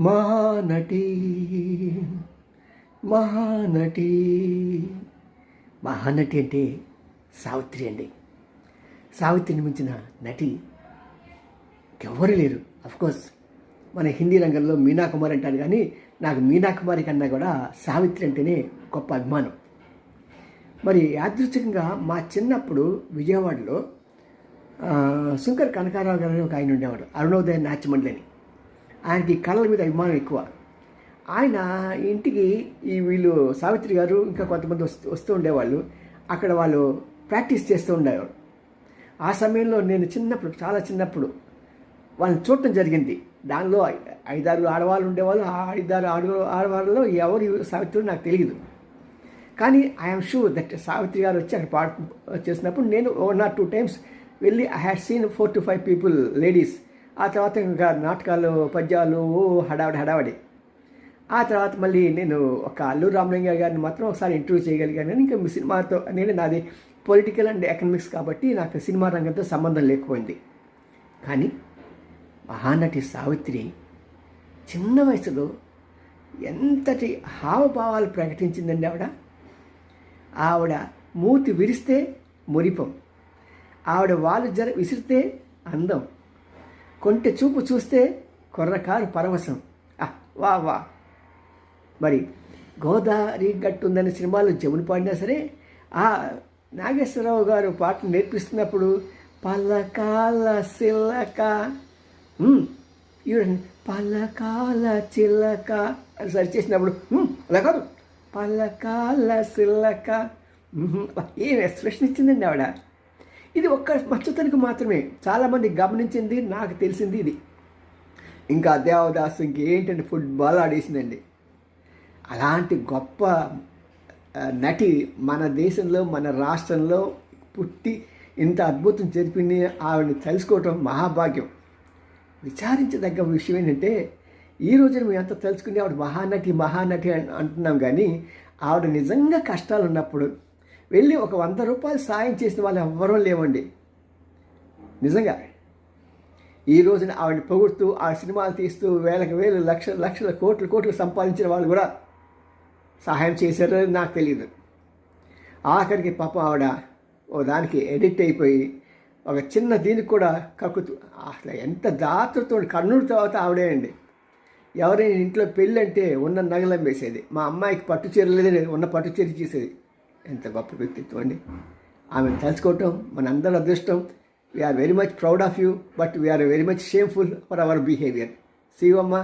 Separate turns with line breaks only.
మహానటి మహానటి. మహానటి అంటే సావిత్రి అండి. సావిత్రిని మించిన నటి ఎవరు లేరు. కోర్స్ మన హిందీ రంగంలో మీనా కుమార్ అంటారు కానీ నాకు మీనా కుమారి కన్నా కూడా సావిత్రి అంటేనే గొప్ప అభిమానం. మరి యాదృచ్ఛికంగా మా చిన్నప్పుడు విజయవాడలో శంకర్ కనకారావు గారు ఒక ఆయన ఉండేవాడు అరుణోదయ నాట్యమండలి అని ఆయనకి కళల మీద అభిమానం ఎక్కువ. ఆయన ఇంటికి ఈ వీళ్ళు సావిత్రి గారు ఇంకా కొంతమంది వస్తూ వస్తూ ఉండేవాళ్ళు. అక్కడ వాళ్ళు ప్రాక్టీస్ చేస్తూ ఉండేవారు. ఆ సమయంలో నేను చిన్నప్పుడు చాలా చిన్నప్పుడు వాళ్ళని చూడటం జరిగింది. దానిలో ఐ- ఐదారు ఆడవాళ్ళు ఉండేవాళ్ళు. ఆ ఐదారు ఆడు ఆడవాళ్ళలో ఎవరు సావిత్రి నాకు తెలియదు. కానీ ఐఎమ్ షూర్ దట్ సావిత్రి గారు వచ్చి అక్కడ పాడు చేసినప్పుడు నేను వన్ ఆర్ టూ టైమ్స్ వెళ్ళి I had seen four to five people ladies ఆ తర్వాత ఇంకా నాటకాలు పద్యాలు ఓ హడావడి హడావడి. ఆ తర్వాత మళ్ళీ నేను ఒక అల్లూరు రామలింగ గారిని మాత్రం ఒకసారి ఇంటర్వ్యూ చేయగలిగాను. ఇంకా మీ సినిమాతో నేను నాది పొలిటికల్ అండ్ ఎకనామిక్స్ కాబట్టి నాకు సినిమా రంగంతో సంబంధం లేకపోయింది. కానీ మహానటి సావిత్రి చిన్న వయసులో ఎంతటి హావభావాలు ప్రకటించిందండి ఆవిడ? ఆవిడ మూతి విరిస్తే మురిపం. ఆవిడ వాళ్ళు జర విసిరితే అందం. కొంటె చూపు చూస్తే కొర్రకారు పరవశం. ఆ, వా వా. మరి గోదావరి గట్టుందనే సినిమాలో జమును పాడినా సరే ఆ నాగేశ్వరరావు గారు పాటలు నేర్పిస్తున్నప్పుడు పల్లకాల సిల్లక ఉమ్, పల్లకాల చిల్లక అని సరి చేసినప్పుడు అలా కాదు. పల్లకాల సిల్లక ఏం ఎక్స్ప్రెషన్ ఇచ్చిందండి ఆవిడ. ఇది ఒక్క మచ్చతనికి మాత్రమే. చాలామంది గమనించింది నాకు తెలిసింది ఇది. ఇంకా దేవదాస్ ఇంకేంటంటే ఫుట్బాల్ ఆడేసిందండి. అలాంటి గొప్ప నటి మన దేశంలో మన రాష్ట్రంలో పుట్టి ఇంత అద్భుతం జరిపింది ఆవిడని తెలుసుకోవటం మహాభాగ్యం. విచారించదగ్గ విషయం ఏంటంటే ఈ రోజున మేము ఎంత తెలుసుకుని ఆవిడ మహానటి మహానటి అంటున్నాం కానీ ఆవిడ నిజంగా కష్టాలు ఉన్నప్పుడు వెళ్ళి ఒక వంద రూపాయలు సాయం చేసిన వాళ్ళు ఎవ్వరూ లేవండి. నిజంగా. ఈ రోజున ఆవిడని పొగుడుతూ ఆ సినిమాలు తీస్తూ వేలకు వేలు లక్షల లక్షల కోట్లు కోట్లు సంపాదించిన వాళ్ళు కూడా సహాయం చేశారని నాకు తెలియదు ఆఖరికి పాపం ఆవిడ ఓ దానికి ఎడిట్ అయిపోయి ఒక చిన్న దీనికి కూడా కక్కుతూ అసలు ఎంత దాతృతో కన్నుడు తర్వాత ఆవిడే అండి. ఎవరైనా ఇంట్లో పెళ్ళి అంటే ఉన్న నగలం వేసేది మా అమ్మాయికి పట్టు చీర లేదని ఉన్న పట్టు చీర చేసేది ఎంత గొప్ప వ్యక్తిత్వం అండి. ఆమెను తలుచుకోవటం మనందరి అదృష్టం we are very much proud of you but we are very much shameful for our behaviour Shivamma